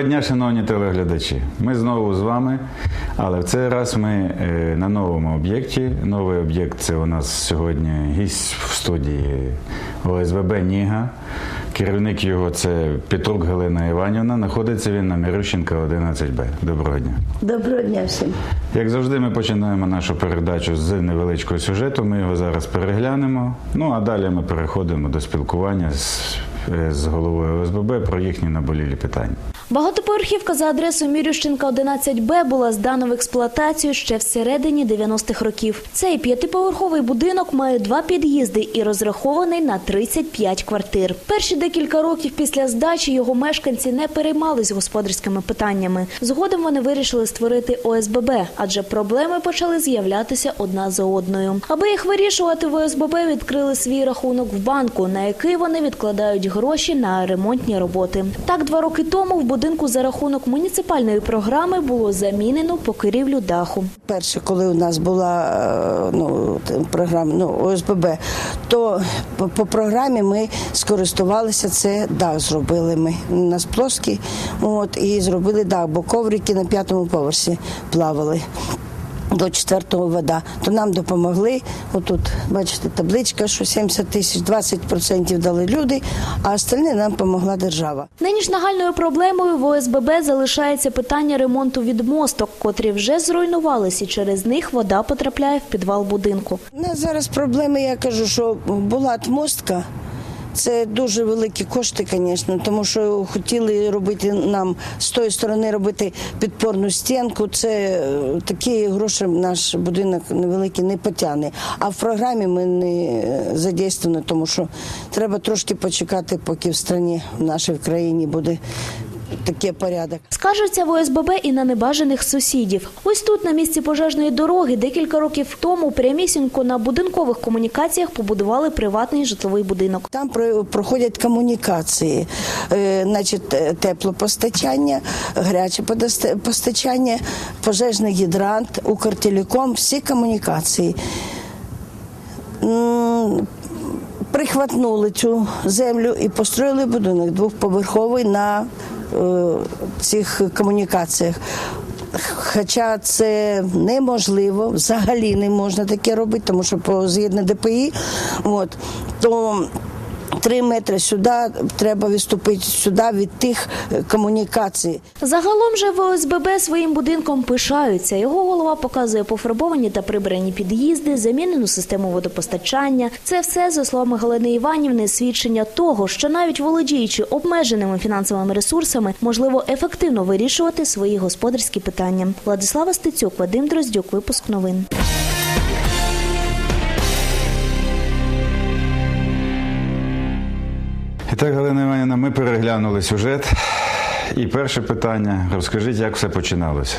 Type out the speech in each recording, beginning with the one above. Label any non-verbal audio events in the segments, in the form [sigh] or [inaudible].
Доброго дня, шановні телеглядачі. Ми знову з вами, але в цей раз ми е, на новому об'єкті. Новий об'єкт це у нас сьогодні гість в студії ОСББ Ніга. Керівник його це Петрук Галина Іванівна. Знаходиться він на Мірющенка 11Б. Доброго дня. Доброго дня всім. Як завжди, ми починаємо нашу передачу з невеличкого сюжету. Ми його зараз переглянемо. Ну а далі ми переходимо до спілкування з, е, з головою ОСББ про їхні наболілі питання. Багатоповерхівка за адресою Мірющенка 11Б була здана в експлуатацію ще всередині 90-х років. Цей п'ятиповерховий будинок має два під'їзди і розрахований на 35 квартир. Перші декілька років після здачі його мешканці не переймались господарськими питаннями. Згодом вони вирішили створити ОСББ, адже проблеми почали з'являтися одна за одною. Аби їх вирішувати, в ОСББ відкрили свій рахунок в банку, на який вони відкладають гроші на ремонтні роботи. Так, два роки тому в будинку за рахунок муніципальної програми було замінено покрівлю даху. Перше, коли у нас була е, ну, програма ну, ОСББ, то по, по програмі ми скористувалися, це дах зробили ми. У нас плоский, от, і зробили дах, бо коврики на п'ятому поверсі плавали. До четвертого вода, то нам допомогли. Отут, бачите, табличка, що 70 тисяч, 20% дали люди, а остальне нам допомогла держава. Нині ж нагальною проблемою в ОСББ залишається питання ремонту відмосток, котрі вже зруйнувалися, і через них вода потрапляє в підвал будинку. У нас зараз проблеми, я кажу, що була отмостка. Це дуже великі кошти, звісно, тому що хотіли робити нам з тої сторони робити підпорну стінку. Це е, такі гроші наш будинок невеликий не потягне. А в програмі ми не е, задействовані, тому що треба трошки почекати, поки в страні, в нашій країні буде такий порядок. Скаржаться в ОСББ і на небажаних сусідів. Ось тут, на місці пожежної дороги, декілька років тому прямісінько на будинкових комунікаціях побудували приватний житловий будинок. Там проходять комунікації, е, значить, е, теплопостачання, гаряче постачання, пожежний гідрант, Укртелеком, всі комунікації. Прихватнули цю землю і построїли будинок двохповерховий на цих комунікаціях. Хоча це неможливо, взагалі не можна таке робити, тому що згідно ДПІ, от, то три метри сюди треба відступити сюди від тих е, комунікацій. Загалом же в ОСББ своїм будинком пишаються. Його голова показує пофарбовані та прибрані під'їзди, замінену систему водопостачання. Це все, за словами Галини Іванівни, свідчення того, що навіть володіючи обмеженими фінансовими ресурсами, можливо ефективно вирішувати свої господарські питання. Владислава Стецюк, Вадим Дроздюк, випуск новин. Так, Галина Іванівна, ми переглянули сюжет. І перше питання: розкажіть, як все починалося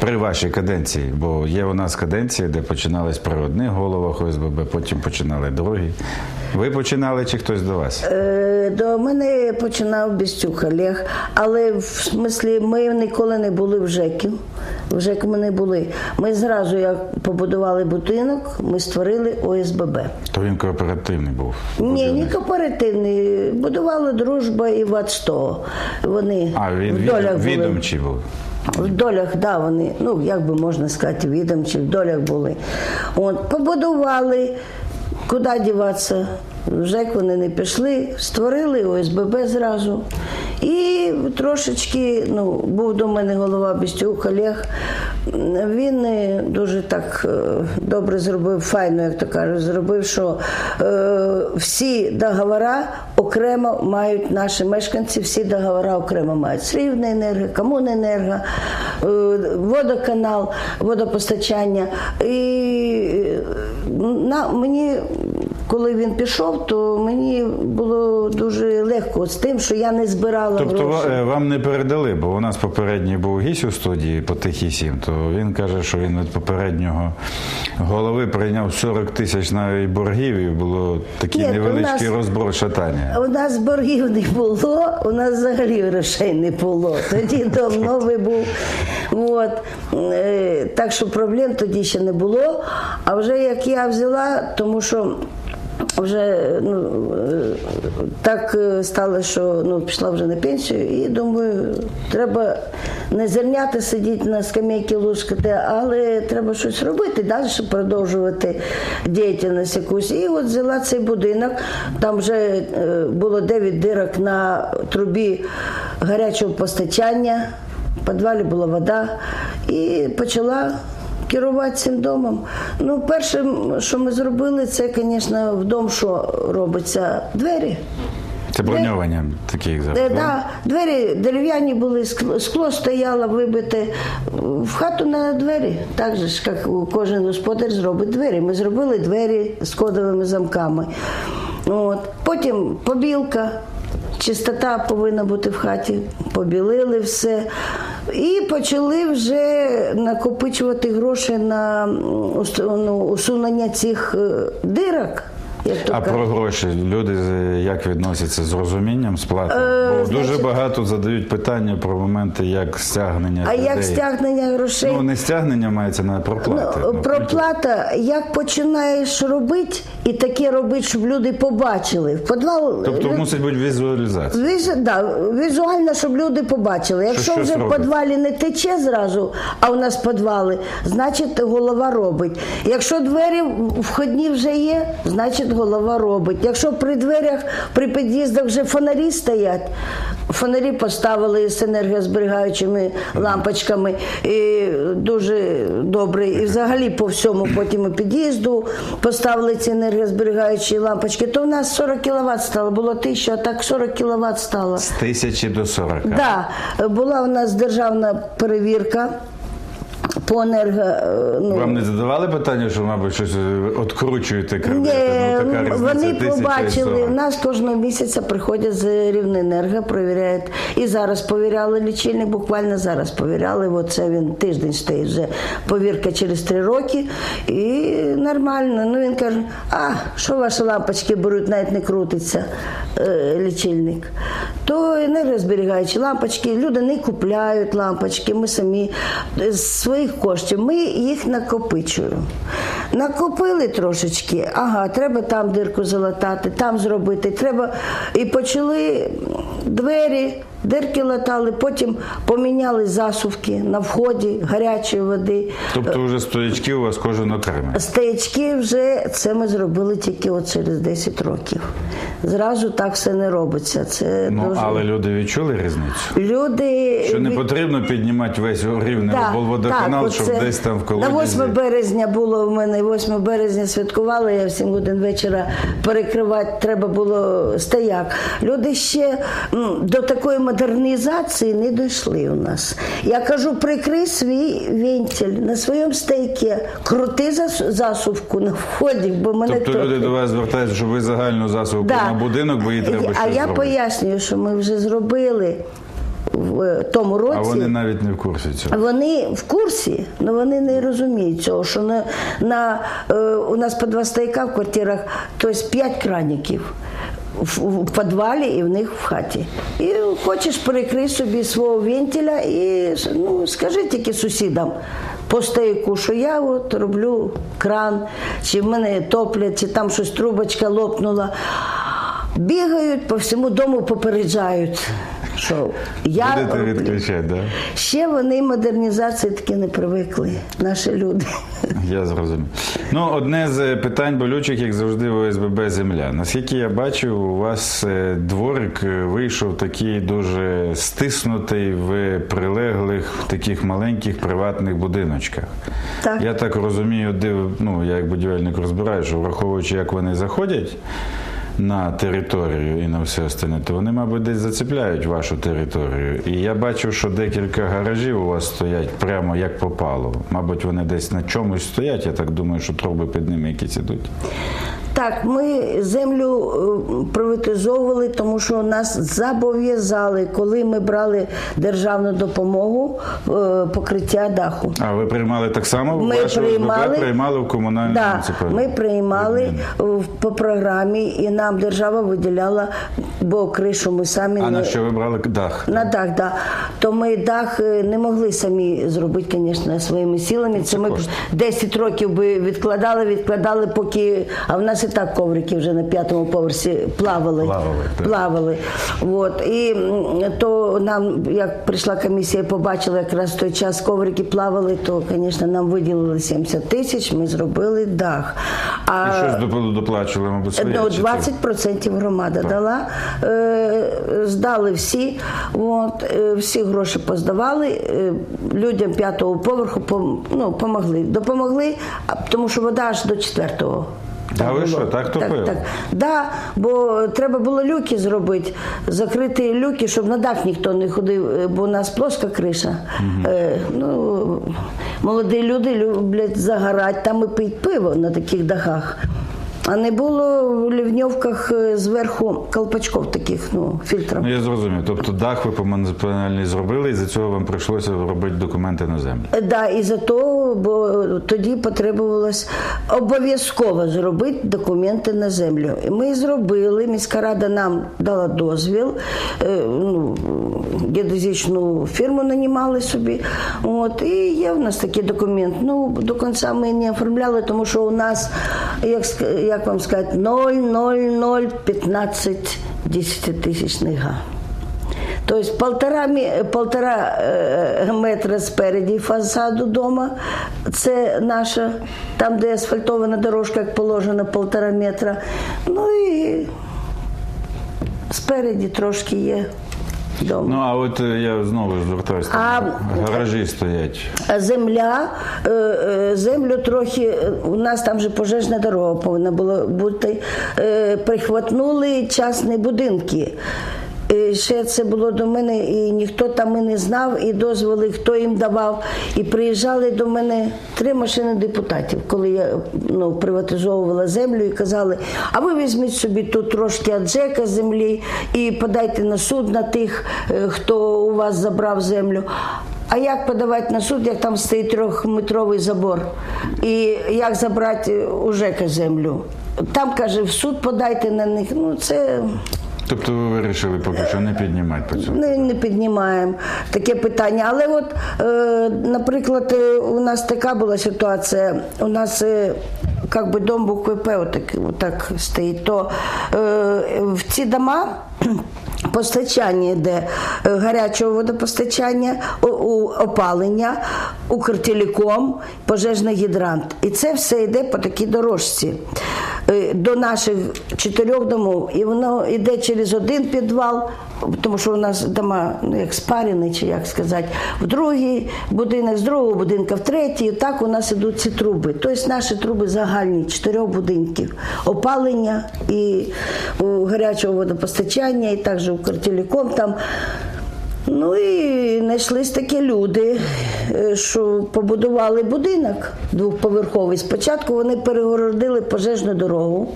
при вашій каденції, бо є у нас каденції, де починались при одних головах ОСББ, потім починали другі. Ви починали чи хтось до вас? Е, До мене починав Бістюк Олег, але в смислі ми ніколи не були в ЖЕКів. В ЖЕК ми не були. Ми зразу, як побудували будинок, ми створили ОСББ. То він кооперативний був. Ні, не кооперативний. Будували дружба і ВАТ-100. Вони А він в від, долях були. відомчий був. В долях, да, вони, ну як би можна сказати, відомчі, в долях були. От, побудували, куди діватися. В ЖЕК вони не пішли, створили ОСББ зразу. І трошечки, ну, був до мене голова Бістюк Олег. Він е, дуже так е, добре зробив, файно, як то кажуть, зробив, що е, всі договори окремо мають наші мешканці, всі договори окремо мають. Срівна енерго, комуненерго, е, водоканал, водопостачання. І е, на, мені, коли він пішов, то мені було дуже легко з тим, що я не збирала Тобто гроші. е, вам не передали, бо у нас попередній був гість у студії по Тихій Сім, то він каже, що він від попереднього голови прийняв 40 тисяч навіть боргів і було такий Ні, невеличкий нас- розброд шатання. У нас боргів не було, у нас взагалі грошей не було. Тоді дом новий був. От. Е, Так що проблем тоді ще не було. А вже як я взяла, тому що вже ну, так е, стало, що ну, пішла вже на пенсію, і думаю, треба не зерняти сидіти на скам'яці лускати, але треба щось робити, далі продовжувати діяльність якусь. І от взяла цей будинок, там вже е, було 9 дирок на трубі гарячого постачання, в підвалі була вода, і почала керувати цим домом. Ну, перше, що ми зробили, це, звісно, в дом, що робиться двері. Це броньовані такі як зараз. Да? двері дерев'яні були, скло, скло стояло вибите. В хату на двері, так же ж, як кожен господар зробить двері. Ми зробили двері з кодовими замками. От. Потім побілка, чистота повинна бути в хаті, побілили все. І почали вже накопичувати гроші на ну, усунення цих е, дирок. А про гроші люди з- як відносяться з розумінням сплати? Бо дуже багато задають питання про моменти, як стягнення А людей. як стягнення грошей? Ну не стягнення мається на проплати. Ну, Ну, проплата, як починаєш робити, і таке робити, щоб люди побачили. В підвал Тобто мусить бути візуалізація. Візу, да, візуально, щоб люди побачили. Якщо щось вже в підвалі не тече зразу, а у нас підвали, значить голова робить. Якщо двері входні вже є, значить голова робить. Якщо при дверях, при під'їздах вже фонарі стоять, фонарі поставили з енергозберігаючими лампочками, і дуже добре. І взагалі по всьому потім у під'їзду поставили ці енергозберігаючі лампочки, то в нас 40 кВт стало, було тисяча, а так 40 кВт стало. З тисячі до сорока. Да, була у нас державна перевірка по енерго. е, Ну, Вам не задавали питання, що, мабуть, щось е, откручуєте кредити? Ні, ну, така різниця вони тисяча і побачили. У нас кожного місяця приходять з Рівненерго, перевіряють. І зараз повіряли лічильник, буквально зараз повіряли. Оце він тиждень стоїть вже. Повірка через три роки. І нормально. Ну він каже: а що ваші лампочки беруть, навіть не крутиться е, лічильник. То енергозберігаючі лампочки, люди не купляють лампочки, ми самі з своїх коштів, ми їх накопичуємо. Накопили трошечки, ага, треба там дирку залатати, там зробити. Треба. І почали двері, дирки латали, потім поміняли засувки на вході гарячої води. Тобто вже стоячки у вас кожен окремий. Стоячки вже це ми зробили тільки от через 10 років. Зразу так все не робиться. Це Ну, дуже але люди відчули різницю? люди Що не потрібно піднімати весь рівний водоканал, оце. щоб десь там в колодязі... На 8 березня було в мене, 8 березня святкували, я в 7 годин вечора перекривати треба було стояк. Люди ще до такої модернізації не дійшли у нас. Я кажу, прикрий свій вентиль на своєму стейкі, крути засувку на вході, бо мене Тобто трохи- люди до вас звертаються, що ви загальну засобу Да. на будинок, бо їй треба А щось я зробити. пояснюю, що ми вже зробили в е, тому році. А вони навіть не в курсі цього. Вони в курсі, але вони не розуміють цього, що на, на, е, у нас по два стояка в квартирах, тобто п'ять краників. В, в підвалі і в них в хаті. І хочеш перекрий собі свого вентиля і ну, скажи тільки сусідам по стейку, що я от роблю кран, чи в мене топлять, чи там щось трубочка лопнула. Бігають по всьому дому попереджають, що я Будете відключати, да? Ще вони модернізації таки не привикли, наші люди. Я зрозумів. Ну, одне з питань болючих, як завжди, в ОСББ земля. Наскільки я бачу, у вас е, дворик е, вийшов такий дуже стиснутий в прилеглих таких маленьких приватних будиночках. Так. Я так розумію, див, ну, я як будівельник розбираю, що враховуючи, як вони заходять. На територію і на все остальне, то вони, мабуть, десь зацепляють вашу територію. І я бачив, що декілька гаражів у вас стоять прямо як попало. Мабуть, вони десь на чомусь стоять. Я так думаю, що труби під ними якісь ідуть. Так, ми землю е, приватизовували, тому що нас зобов'язали, коли ми брали державну допомогу, е, покриття даху. А ви приймали так само? Ми Ваше приймали, ОСББ приймали в комунальному да, ми приймали по програмі, і нам держава виділяла, бо кришу ми самі А не на що ви брали дах? На дах, да. То ми дах е, не могли самі зробити, звісно, своїми силами. Це ми кошти. 10 років би відкладали, відкладали, поки. А в нас і так коврики вже на п'ятому поверсі плавали. Плавали, так. плавали. От. І то нам, як прийшла комісія, побачила якраз в той час коврики плавали, то, звісно, нам виділили 70 тисяч, ми зробили дах. А, І щось доплачували, мабуть, своє. Ну, 20% громада дала, е, здали всі, от, е, всі гроші поздавали, е, людям п'ятого поверху ну, помогли. Допомогли, тому що вода аж до четвертого. Та ви що, так топило? Так, так. Да, бо треба було люки зробити, закрити люки, щоб на дах ніхто не ходив, е, бо у нас плоска криша. Е, ну, молоді люди люблять загорати, там і пить пиво на таких дахах. А не було в лівньовках е, зверху колпачків таких, ну, фільтрів. Ну, я зрозумів. Тобто дах ви по муніципальній зробили, і за цього вам прийшлося робити документи на землю. Е, Да, і за то, бо тоді потребувалось обов'язково зробити документи на землю. І ми зробили, міська рада нам дала дозвіл, е, ну, геодезичну фірму нанімали собі. От, і є в нас такий документ. Ну, до кінця ми не оформляли, тому що у нас, як, ска- як вам сказати, 0,0015 десятитисячних га. Тобто полтора, полтора е, метра спереді фасаду дома, це наша, там, де асфальтована дорожка, як положено, полтора метра. Ну і спереді трошки є дом. Ну а от е, я знову ж звертаюся. А- Гаражі стоять. А Земля, е, е, землю трохи, у нас там же пожежна дорога повинна була бути. Прихватнули частні будинки. І ще це було до мене, і ніхто там і не знав, і дозволи, хто їм давав. І приїжджали до мене три машини депутатів, коли я ну, приватизовувала землю і казали, а ви візьміть собі тут трошки аджека землі і подайте на суд на тих, е, хто у вас забрав землю. А як подавати на суд, як там стоїть трьохметровий забор? І як забрати у ЖЕКа землю? Там каже, в суд подайте на них. Ну це Тобто ви вирішили поки що не піднімати по цьому. не, не піднімаємо таке питання. Але от, е, наприклад, е, у нас така була ситуація. У нас е, как би дом був КП, отак, отак стоїть. То е, в ці дома. [clears throat] Постачання йде е, гарячого водопостачання, опалення, Укртелеком, пожежний гідрант. І це все йде по такій дорожці до наших чотирьох домов. І воно йде через один підвал, тому що у нас дома ну, як спарені, чи як сказати, в другий будинок, з другого будинка в третій. Так у нас ідуть ці труби. Тобто наші труби загальні чотирьох будинків. Опалення і у гарячого водопостачання, і також у Укртелеком там. Ну і знайшлись такі люди, е, що побудували будинок двохповерховий. Спочатку вони перегородили пожежну дорогу.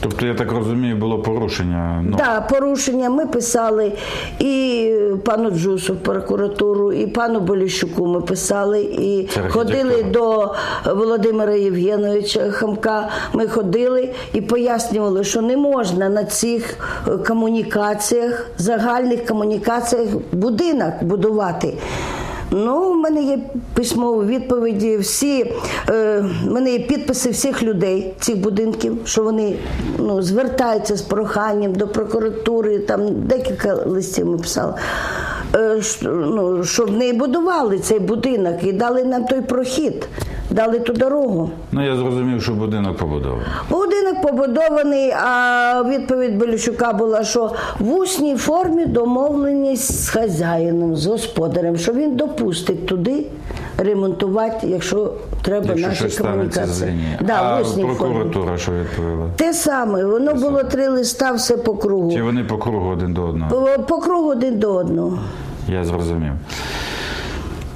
Тобто, я так розумію, було порушення. Ну, Так, порушення ми писали і пану Джусу в прокуратуру, і пану Боліщуку ми писали, і Це ходили до Володимира Євгеновича Хамка. Ми ходили і пояснювали, що не можна на цих комунікаціях, загальних комунікаціях будинок будувати. Ну, у мене є письмові відповіді. Всі е, в мене є підписи всіх людей цих будинків, що вони ну, звертаються з проханням до прокуратури. Там декілька листів ми писали. Е, що, ну, щоб не будували цей будинок і дали нам той прохід, дали ту дорогу. ну я зрозумів, що будинок побудований. Будинок побудований, а відповідь Белющука була, що в усній формі домовленість з хазяїном, з господарем, що він допустить туди ремонтувати, якщо треба Якщо наші комунікації. Да, а в усній формі. прокуратура що відповіла? Те саме, воно було три листа, все по кругу. Чи вони по кругу один до одного? По- По кругу один до одного. Я зрозумів.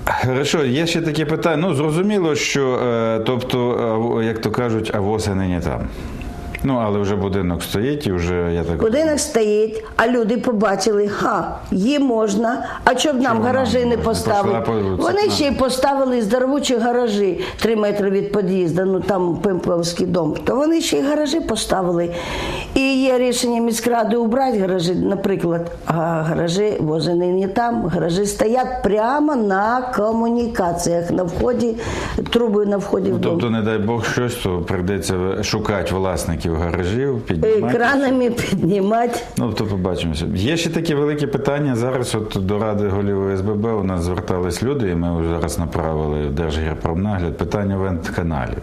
Хорошо, є ще таке питання. Ну, зрозуміло, що, е, тобто, е, як то кажуть, а воз нині там. Ну, але вже будинок стоїть і вже я так Будинок стоїть, а люди побачили, ха, їм можна, а чоб нам Чого гаражі нам не поставили? Вони ще й поставили здоровучі гаражі 3 метри від під'їзду, ну там Пимпловський дом. То вони ще й гаражі поставили. І є рішення міськради убрати гаражі, наприклад, а гаражі возені не там, гаражі стоять прямо на комунікаціях на вході, труби на вході в дом. Тобто, не дай Бог щось, то прийдеться шукати власників гаражів, піднімати. Екранами піднімати. Ну, то побачимося. Є ще такі великі питання. Зараз от до Ради голів ОСББ у нас звертались люди, і ми вже зараз направили в Держгірпромнагляд питання вентканалів.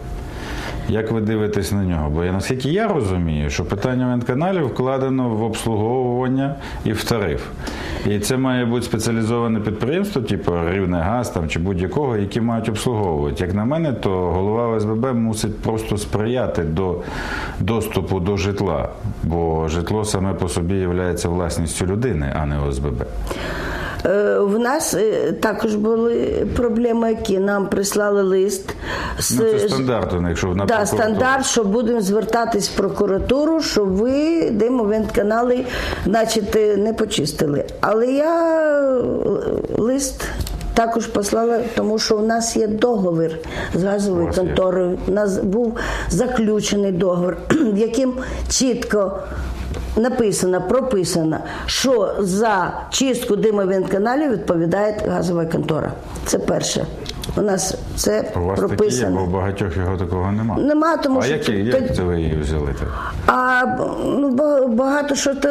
Як ви дивитесь на нього? Бо я наскільки я розумію, що питання вентканалів вкладено в обслуговування і в тариф. І це має бути спеціалізоване підприємство, типу Рівне газ там, чи будь-якого, які мають обслуговувати. Як на мене, то голова ОСББ мусить просто сприяти до доступу до житла, бо житло саме по собі є власністю людини, а не ОСББ. Е, В нас е, також були проблеми, які нам прислали лист з Ну, це стандарт, у якщо на да, стандарт, що будемо звертатись в прокуратуру, щоб ви димовентканали, значить, е, не почистили. Але я лист. Також послала, тому що у нас є договір з газовою конторою. У нас був заключений договір, [clears throat] в яким чітко написано, прописано, що за чистку димовентканалів відповідає газова контора. Це перше. У нас це У вас такі є, прописано. бо у багатьох його такого немає. Нема, тому а що які, тут- як це ви її взяли? Так? А ну, ба- багато що то,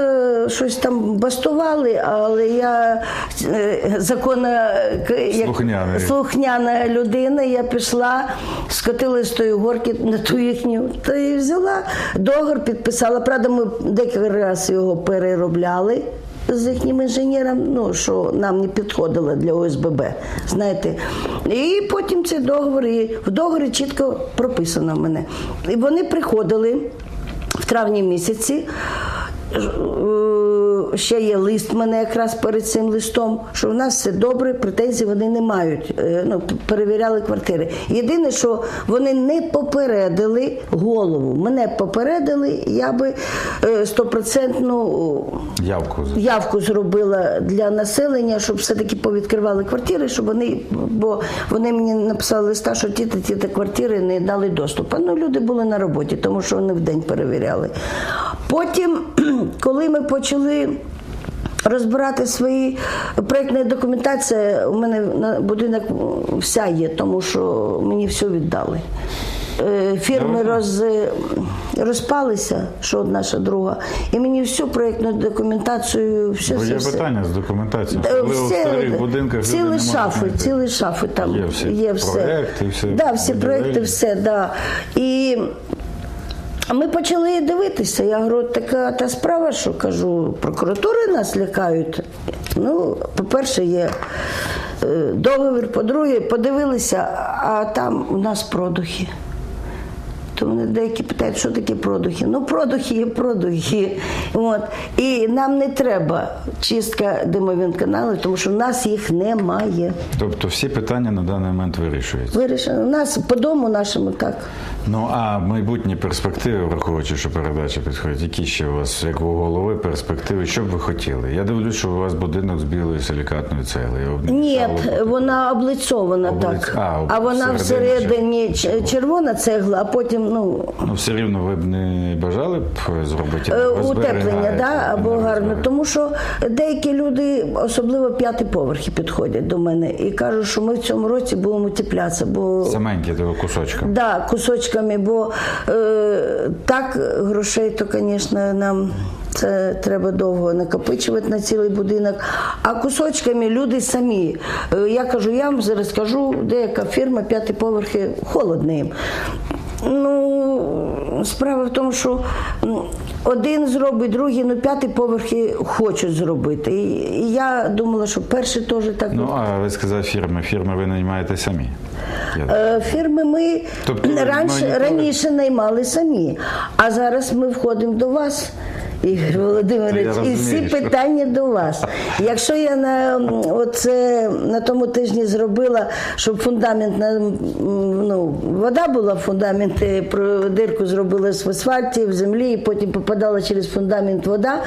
щось там бастували, але я е, законна як- Слухняна. слухняна людина. Я пішла, скотила з тої горки на ту їхню, та і взяла договор, підписала. Правда, ми декілька разів його переробляли. З їхнім інженером, ну що нам не підходило для ОСББ, знаєте. І потім цей договор, і в договорі чітко прописано в мене. І вони приходили в травні місяці. Е, Ще є лист мене якраз перед цим листом, що в нас все добре, претензій вони не мають. Е, Ну, перевіряли квартири. Єдине, що вони не попередили голову. Мене попередили, я би е, стопроцентну Явку. явку зробила для населення, щоб все-таки повідкривали квартири, щоб вони, бо вони мені написали листа, що ті та ті та квартири не дали доступу. Ну, люди були на роботі, тому що вони в день перевіряли. Потім, коли ми почали. Розбирати свої проєктна документація, у мене на будинок вся є, тому що мені все віддали. Е, Фірми роз, розпалися, що одна, що друга, і мені всю проєктну документацію, все, Бо є все. питання з документацією. Е, Особливо в старих будинках цілі шафи, цілі шафи там Є всі є все. проекти, все да, всі проекти, все, да. І ми почали дивитися. Я говорю, така та справа, що кажу, прокуратури нас лякають. Ну, по-перше, є е, договір, по-друге, подивилися, а там у нас продухи. То вони деякі питають, що таке продухи. Ну, продухи є продухи. От. І нам не треба чистка димовин каналів, тому що в нас їх немає. Тобто всі питання на даний момент вирішуються. Вирішено. У нас по дому нашому так. Ну а майбутні перспективи, враховуючи, що передача підходить, які ще у вас, як у голови, перспективи, що б ви хотіли? Я дивлюсь, що у вас будинок з білої силікатної цегли. Ні, вона облицована Облиц- так. а, А вона всередині всередині червона цегла, а потім ну, Ну, все рівно ви б не бажали б зробити Е, Утеплення, да, або гарно. Тому що деякі люди, особливо п'яті поверхи, підходять до мене і кажуть, що ми в цьому році будемо утеплятися, бо Саменькі того кусочка. да, кусочками, бо е, так грошей, то, звісно, нам. Це треба довго накопичувати на цілий будинок. А кусочками люди самі. Е, Я кажу, я вам зараз скажу, деяка фірма, п'яті поверхи, холодним. Ну, справа в тому, що один зробить, другий, ну п'ятий поверхи хочуть зробити. І, я думала, що перший теж так. Ну, а ви сказали фірми. Фірми ви наймаєте самі. Е, Фірми ми Тобто ви раніше, раніше наймали самі, а зараз ми входимо до вас Ігор Володимирович, і всі що- питання до вас. Якщо я на оце на тому тижні зробила, щоб фундамент на ну, вода була в фундаменті, дирку зробила в асфальті, в землі, і потім попадала через фундамент вода,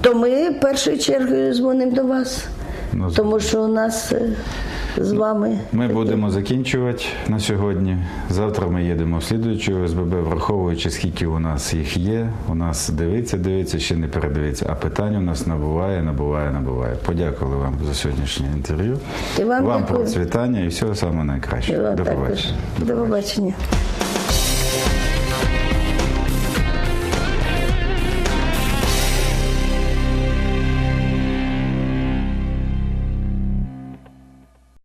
то ми першою чергою дзвонимо до вас. Ну, Тому що у нас е, з вами Ми будемо закінчувати на сьогодні. Завтра ми їдемо в слідуючу СББ, враховуючи, скільки у нас їх є. У нас дивиться, дивиться, ще не передивиться. А питань у нас набуває, набуває, набуває. Подякували вам за сьогоднішнє інтерв'ю. І вам вам процвітання і всього самого найкращого. До побачення. До побачення.